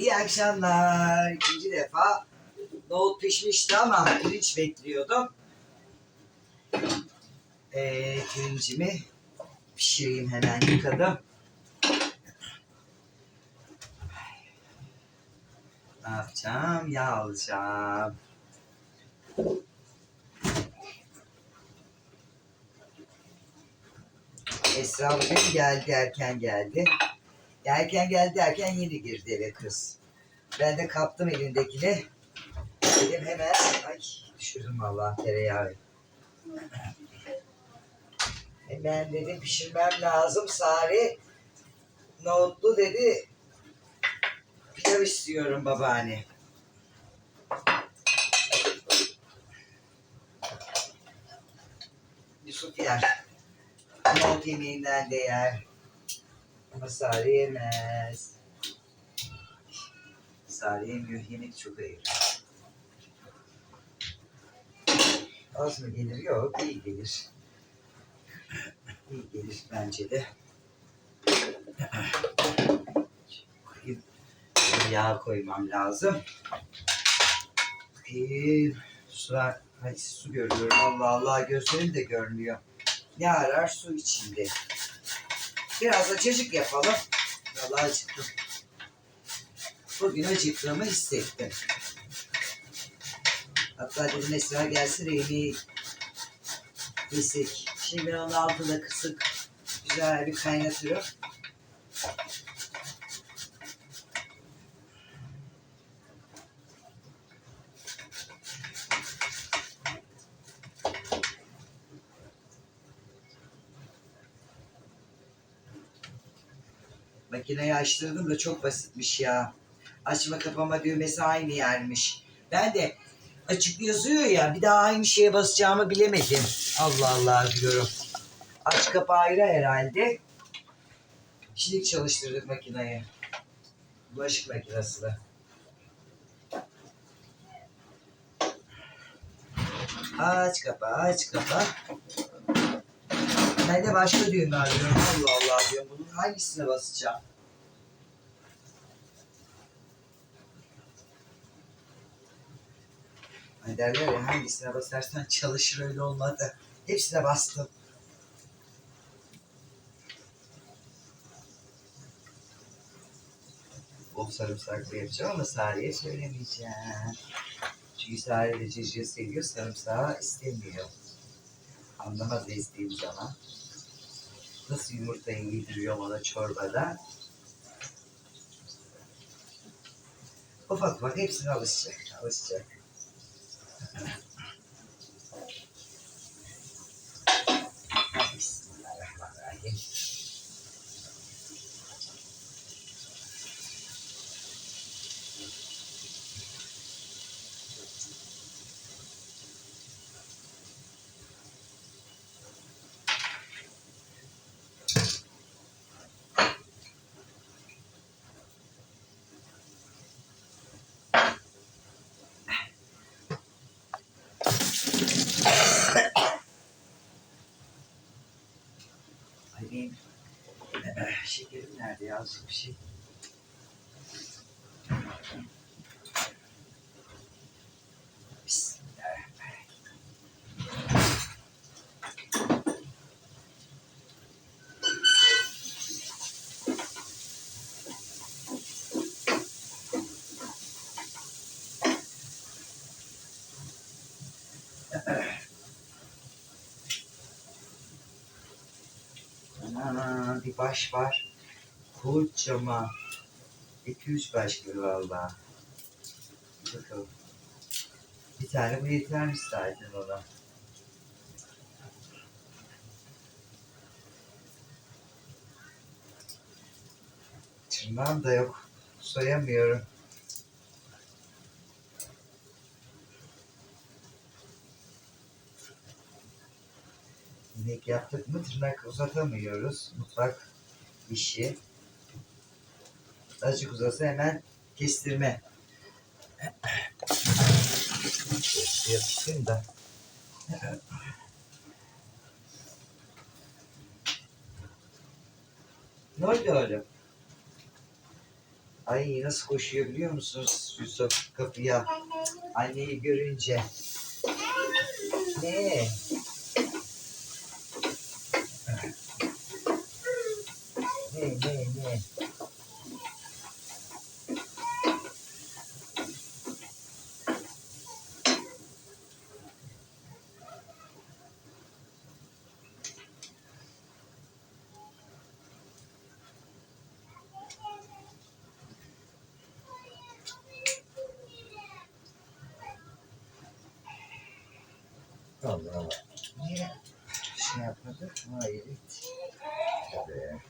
İyi akşamlar. İkinci defa nohut pişmişti ama pirinç bekliyordum. Ee, pirincimi pişireyim hemen yıkadım. Ne yapacağım? Yağ alacağım. Esra bugün geldi, erken geldi. Erken geldi derken yeni girdi eve kız. Ben de kaptım elindekini. Dedim hemen, ay düşürdüm vallahi tereyağı. Hemen dedim pişirmem lazım. Sari nohutlu dedi. Pilav istiyorum babaanne. Yusuf yer. Nohut yemeğinden de yer. Ama Sari yemez. Sari yemiyor. Yemek çok ayır. Az mı gelir? Yok. iyi gelir. İyi gelir bence de. Koyayım. Yağ koymam lazım. Ee, su, ay, su görüyorum. Allah Allah gözlerim de görmüyor. Ne arar? Su içinde. Biraz acıcık yapalım. Vallahi acıktım. Bugün acıktığımı hissettim. Hatta dedim Esra gelsin yemeği yesek. Şimdi ben onun altında kısık güzel bir kaynatırım. Makineyi açtırdım da çok basitmiş ya. Açma kapama düğmesi aynı yermiş. Ben de açık yazıyor ya bir daha aynı şeye basacağımı bilemedim. Allah Allah diyorum. Aç kapa ayrı herhalde. Şimdi çalıştırdık makineyi. Bulaşık makinesini. Aç kapa aç kapa. Ben de başka düğme arıyorum. Allah Allah diyorum. Bunun hangisine basacağım? Hani derler ya hangisine basarsan çalışır öyle olmadı. Hepsine bastım. Bol sarımsaklı yapacağım ama Sare'ye söylemeyeceğim. Çünkü Sare de cırcır seviyor, sarımsağı istemiyor. Anlamaz ezdiğim zaman. Nasıl yumurtayı yediriyor ona çorbada. Ufak ufak hepsine alışacak, alışacak. Bismillahirrahmanirrahim. Ay benim eh, şekerim nerede ya? Azıcık Kocaman. İki üç baş gibi valla. Bakalım. Bir tane bu yetermiş zaten ona. Tırnağım da yok. Soyamıyorum. Yemek yaptık mı tırnak uzatamıyoruz. Mutfak işi. Azıcık uzasa hemen kestirme. Yapıştırayım da. Ne oldu oğlum? Ay nasıl koşuyor biliyor musunuz Yusuf kapıya anneyi görünce. Ne Allah. Niye şey yapmadı? Hayır. Tabii.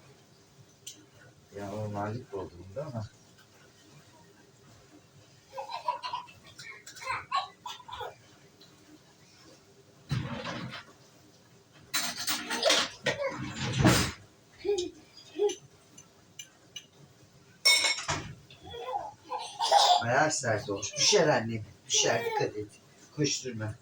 Ya normallik olduğunda ama. Bayağı sert olmuş. Düşer annem. Düşer dikkat et. Koşturma.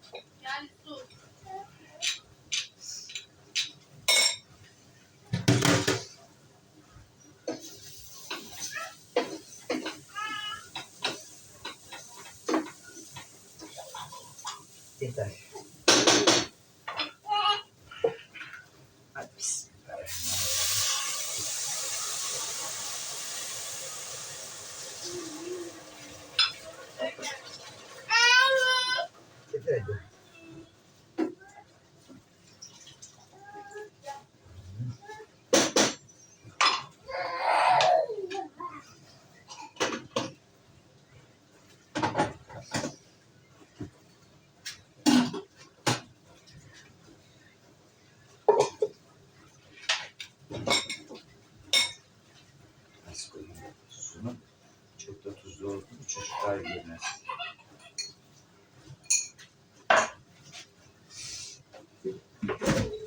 Çocuklar yemez.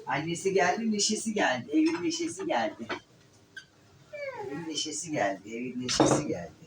Annesi geldi, neşesi geldi. Evin neşesi geldi. Evin neşesi geldi, evin neşesi geldi.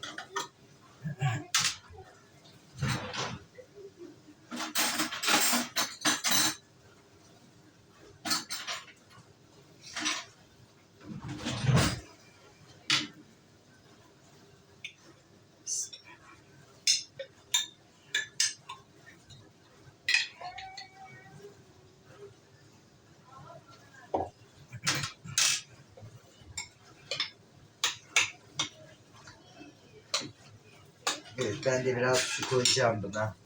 Evet, ben de biraz su koyacağım buna.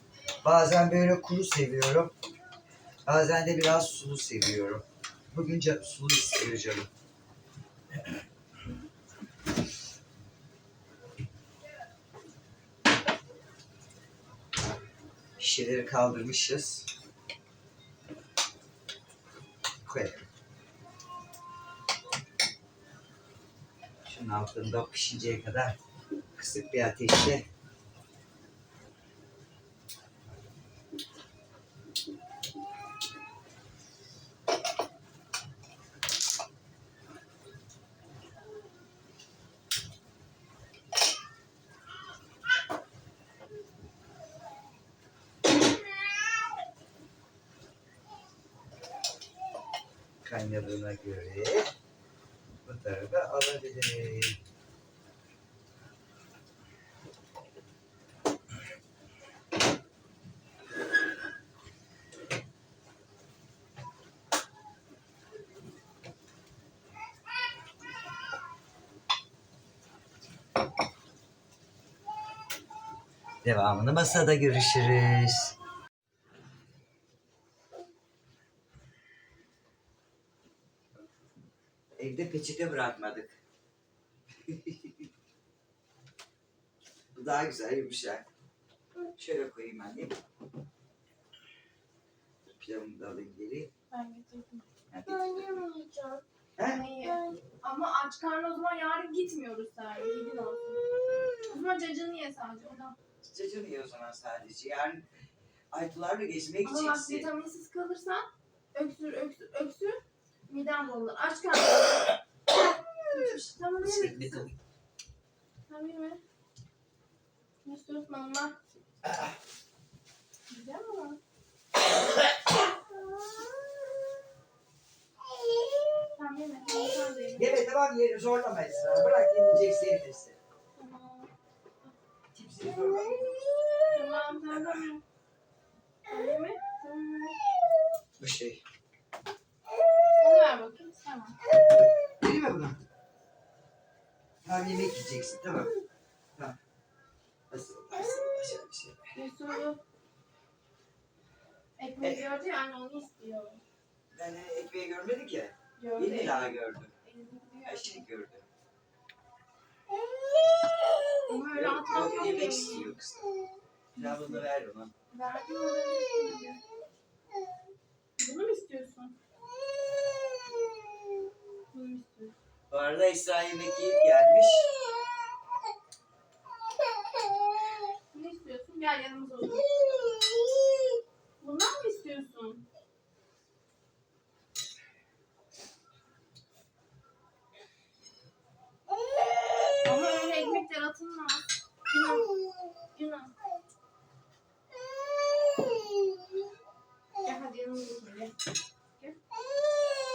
Bazen böyle kuru seviyorum. Bazen de biraz sulu seviyorum. Bugün sulu istiyor canım. Şişeleri kaldırmışız. Koyalım. Şunun altında pişinceye kadar kısık bir ateşte kaynadığına göre bu tarafa alabilirim. Devamını masada görüşürüz. Peçete bırakmadık. Bu daha güzel yumuşak. Şöyle koyayım anne. Pilavımı da alayım geri. Ben getirdim. Hadi. Oynamayacağım. Ha? İyi. Ama aç karnı o zaman yarın gitmiyoruz. İyi gün olsun. O zaman cacını ye sadece. Ondan. Cacını ye o zaman sadece. Yarın Aytularla gezmeye Ama bak gideceksin. vitaminsiz kalırsan öksür öksür öksür miden bozulur. Aç karnı. tamam Ekmek evet. alayım. Tamam yeme. Yusuf mama. Güzel mi? Tamam yeme. Tamam sen de yeme. Tamam yeri zorlama Esra. Bırak yemeyecekse yedirsin. Tamam. şey sorma. Tamam tamam. Öyle mi? Tamam. Bu şey. Ver bakayım. Tamam. Vereyim mi bunu? Tamam yemek yiyeceksin tamam. Tamam. Nasıl? Nasıl? Başka bir şey. Yusuf'u ekmeği gördü ya anne onu istiyor. Ben e, ekmeği görmedik ya. Gördü. Yeni daha gördüm. Her şeyi gördüm. Ama öyle Yok, atmak yok yok yemek istiyor kız. Ver ona. Verdim az önce istedi. Bunu mu istiyorsun? Bunu mu istiyorsun? Bu arada yiyip gelmiş. Bunu istiyorsun? Gel yanımıza otur. Bundan mı istiyorsun? Ama öyle ekmekler atılmaz. Yunan. Yunan. Gel hadi yanımıza otur. Gel. Gel.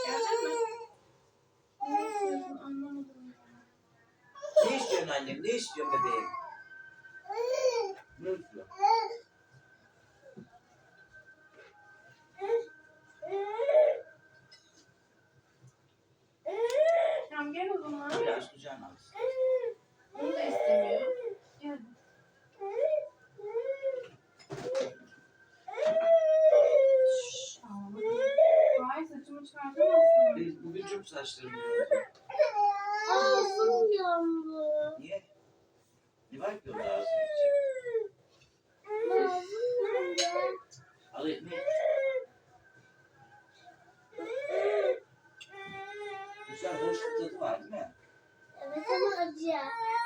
Gelecek mi? Ne istiyorsun? Anlamadım. Ne istiyorsun annem? Ne istiyorsun bebeğim? Ne istiyorsun? Tamam gel o zaman. Biraz kucağına alsın. Onu da istemiyor. Gel. Tamam. Hayır saçımı çıkartamazsın. Biz Bugün çok saçlarım. Ağzım yandı. Niye? Ne onda ağzına gidecek? Ağzım yandı. Al ekmeği. Güzel hoş bir tadı var değil mi? Evet ama acı.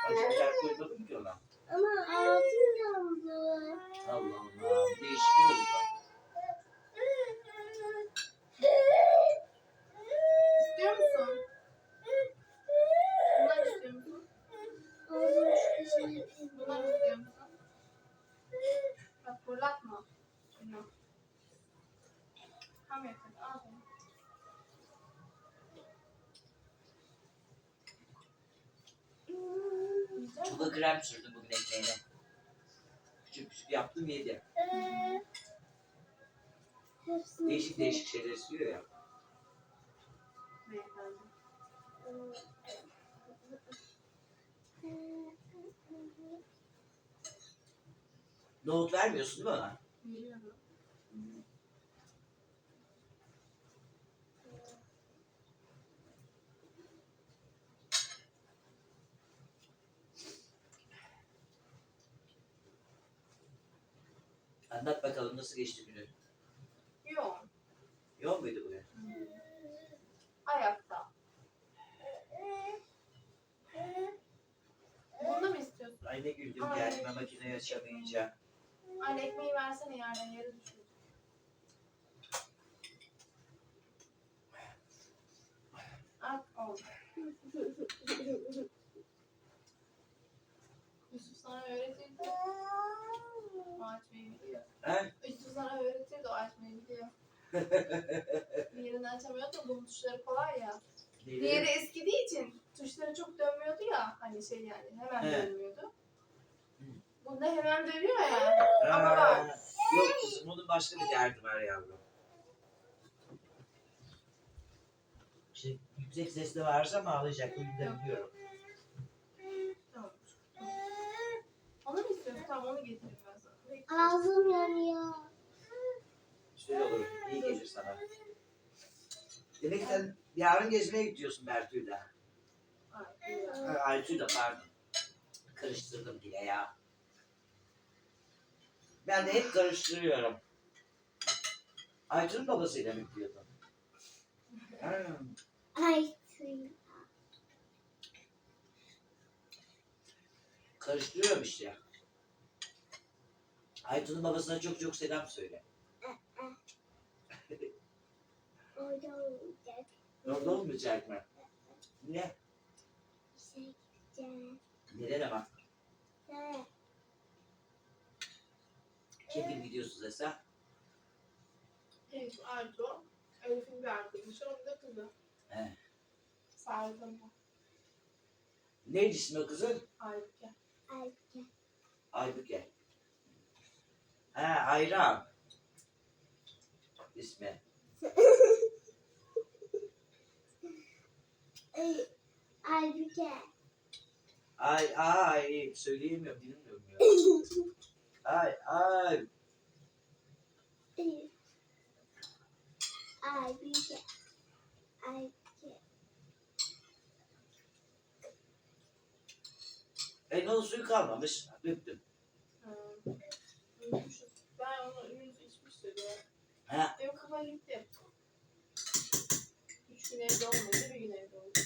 Acı biber koymadım ki ona. Ama ağzım yandı. Allah Allah. Değişik oldu. İstiyor musun? Bunlar istiyor musun? Ağzım şu köşeye Bunlar istiyor musun? Bak fırlatma. Şunu. Tam yakın. Al bunu. Tuba krem sürdüm bugün ekmeğine. Küçük küçük yaptım yedi. Ee, Değişik değişik şeyler istiyor ya. Nohut vermiyorsun değil mi ona? Veriyorum. Bakalım nasıl geçti günün. Yok. Yoğun muydu bugün? Ayakta. Bunu mı istiyorsun? Ay ne güldüm Ay. kendime makineyi açamayınca. Anne ekmeği versene yerden yere düşüyor. At oldu. Yusuf sana öğretirdi. O biliyor. He? Yusuf sana o açmayı biliyor. Diğerini açamıyor da bunun tuşları kolay ya. Diğeri eskidiği için tuşları çok dönmüyordu ya. Hani şey yani hemen Evet. dönmüyordu. Bunda hemen dönüyor ya. Ama Aa, bak. Yok kızım onun başka bir derdi var yavrum. İşte yüksek sesle varsa mı ağlayacak? Bunu da biliyorum. Tamam. Onu mu istiyorsun? Tamam onu getireyim ben. Ağzım yanıyor. Şöyle olur. iyi gelir sana. Demek sen yarın gezmeye gidiyorsun Bertu'yla. Aytu'yla pardon. Karıştırdım yine ya. Ben de hep karıştırıyorum. Aytu'nun babasıyla mı gidiyordun? Ha, Ay suyu. karıştırıyorum işte. Aytu'nun babasına çok çok selam söyle. Orada olacak. Orada olmayacak mı? Ne? İşe gideceğiz. Neden ama? Videosu dese? Evet, Arto. Elif'in bir arkadaşı, onun da kızı. He. Sardım. Neydi ismi kızın? Aybüke. Ay gel. Aybüke. Ha Ayran. İsmi. Ay, Aybüke. Ay ay söyleyemiyorum bilmiyorum ya. Ay. Ay. Aybüke. Aybüke. E ne oldu suyu kalmamış. Döktüm. Ben onu yüz içmiştim ya. Ha Benim kafa gitti. Üç gün evde olmayınca bir gün evde oldu.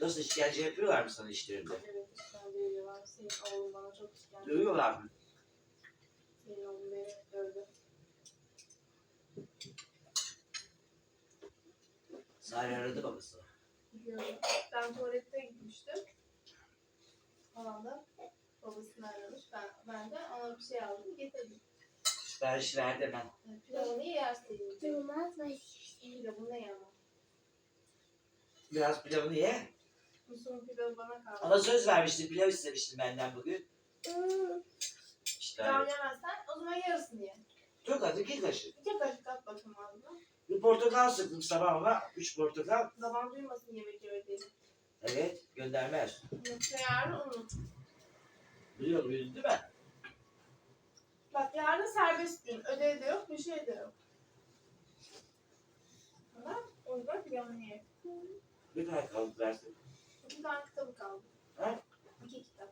nasıl işkence yapıyorlar mı sana işlerinde? Evet, işkence ediyorlar. Senin oğlun bana çok işkence ediyor. Dövüyorlar mı? Senin oğlun beni dövdü. Sare aradı babası. Biliyorum. Ben tuvalette gitmiştim. Falan da babasını aramış. Ben, ben de ona bir şey aldım getirdim. Sipariş verdi hemen. Yani pilavını yersin. Durmaz şey. Pilavını yemem. Biraz pilavını ye. Musul'un pilavı bana kaldı. Ama söz vermiştin pilav istemiştin benden bugün. Hmm. İşte Pilav öyle. yemezsen o zaman yarısını ye. Çok az iki kaşık. İki kaşık at bakayım ağzına. Bir portakal sıktım sabah ama üç portakal. Babam duymasın yemek yemediğini. Evet göndermez. Yoksa yarın unut. Biliyorum değil mi? Bak yarın serbest gün. Ödev de yok, bir şey de yok. Tamam. O yüzden pilavını ye. Bir tane kaldı versin. İki tane kitabı kaldı. Ha? İki kitap.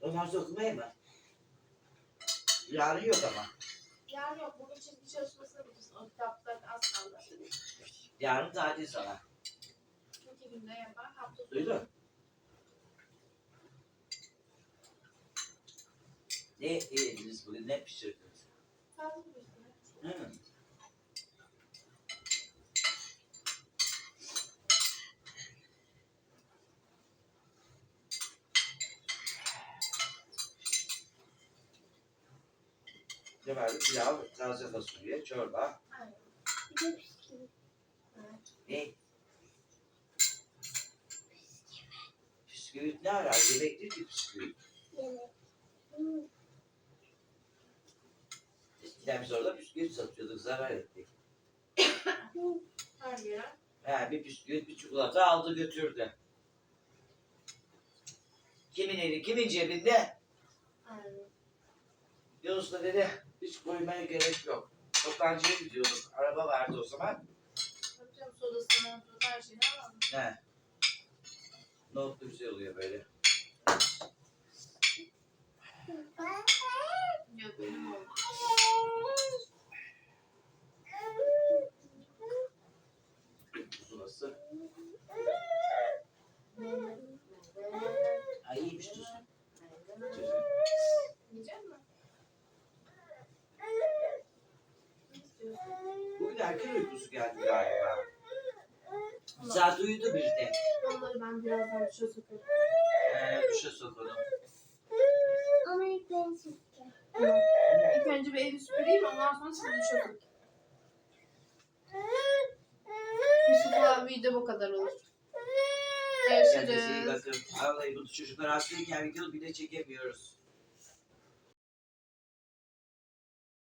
Ondan sonra okumaya mı? Yarın yok ama. Yarın yok. Bugün çizgi çalışmasını bitirsin. O kitaptan az kaldı. Yarın tatil sana. İki günde yapar. Hafta. Duydun? Ne yediniz bugün? Ne pişirdiniz? Hı. Ne vardı? Pilav, taze fasulye, çorba. Bir de bisküvi. Ne? Bisküvit ne arar? Yemek değil ki bisküvit. Yemek. Hmm. Eskiden biz orada bisküvit satıyorduk, zarar ettik. Her yere. He, bir bisküvit, bir çikolata aldı götürdü. Kimin eli, kimin cebinde? Aynen. Yunus da dedi, hiç koymaya gerek yok. Toptancıya gidiyorduk, araba vardı o zaman. Yapacağım sodasını, montu, her şeyini alalım. He. Nohutlu güzel oluyor böyle. Yok benim oldu. Nasıl? Ay iyiymiş tuz. Tuzu. Yiyecek misin? Ne istiyorsun? Bugün erken uykusu geldi galiba. Saat uyudu bir de. Onları ben birazdan duşa sokarım. Ee, duşa sokalım. Ama ilk ben süteceğim. İlk önce bir evi süpüreyim ondan sonra sizi duşa sokayım. Yusuf'a video bu kadar olur. Çocuklar hastayken video bile çekemiyoruz.